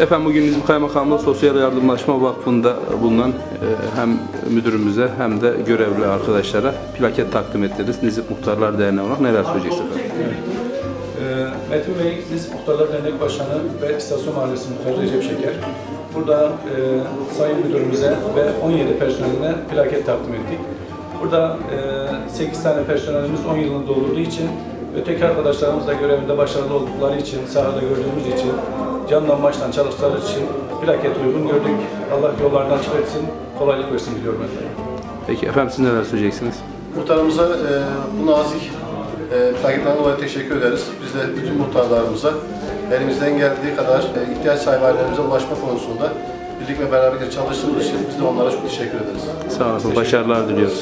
Efendim bugün İzmir Kaymakamlığı Sosyal Yardımlaşma Vakfı'nda bulunan e, hem müdürümüze hem de görevli arkadaşlara plaket takdim ettiniz. Nizip Muhtarlar Derneği olarak neler söyleyeceksiniz efendim? Ee, Metin Bey, biz Muhtarlar Dernek Başkanı ve İstasyon Mahallesi Muhtarı Recep Şeker. Burada e, Sayın Müdürümüze ve 17 personeline plaket takdim ettik. Burada e, 8 tane personelimiz 10 yılını doldurduğu için, öteki arkadaşlarımız da görevinde başarılı oldukları için, sahada gördüğümüz için, candan baştan çalıştıkları için plaket uygun gördük. Allah yollardan açık etsin, kolaylık versin diliyorum efendim. Peki efendim siz neler söyleyeceksiniz? Muhtarımıza e, bu nazik e, plaketten dolayı teşekkür ederiz. Biz de bütün muhtarlarımıza elimizden geldiği kadar e, ihtiyaç sahibi ailelerimize ulaşma konusunda birlik ve beraberce çalıştığımız için biz de onlara çok teşekkür ederiz. Sağ olasın. Başarılar diliyoruz.